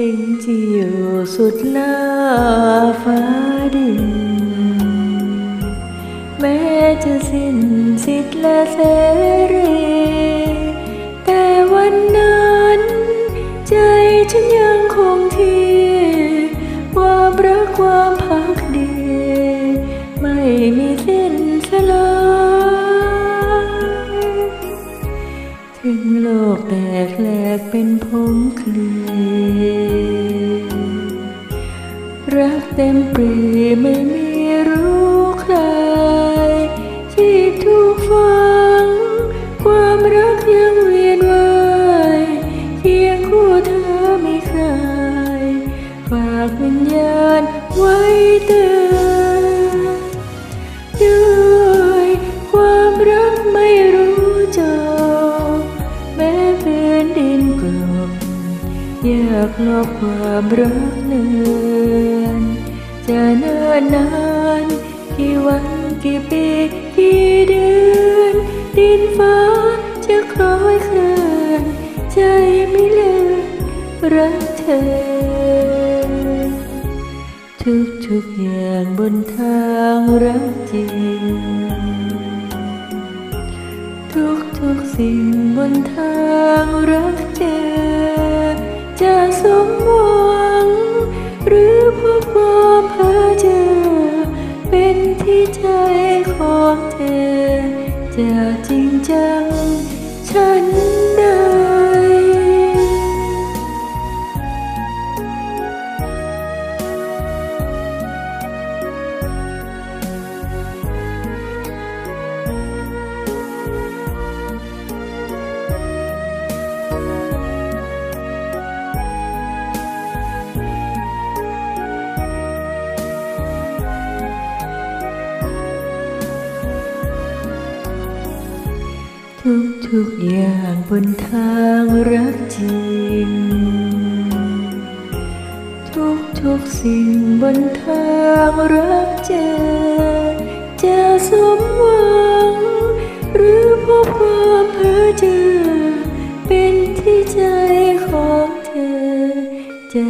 สิ่งที่อยู่สุดหน้าฟ้าดิน แม้จะสิ้นสิทธิ์และเสรี แต่วันนั้น ใจฉันยังคงที่ความรักความพักดี ไม่มีสิ้นสลาย โลกแตกแหลกเป็นผงคลีรักเต็มปรีไม่มีรู้ใครที่ถูกฝัง ความรักยังเวียนว่ายเคียงคู่เธอไม่คลายฝากวิญญาณไว้เตือน ยากลบความรักเนือนจะเนิ่นนานกี่วันกี่ปีกี่เดือน ดินฟ้าจะคล้อยเคลื่อนใจไม่เลือนรักเธอ ทุกทุกอย่างบนทางรักจริง ทุกทุกสิ่งบนทางรักเจอจ จะจริงจังฉัน ทุกทุกๆอย่างบนทางรักจริง ทุกทุกๆสิ่งบนทางรักเจอจะสมหวัง หรือพบความเพ้อเจอเป็นที่ใจของเธอจะ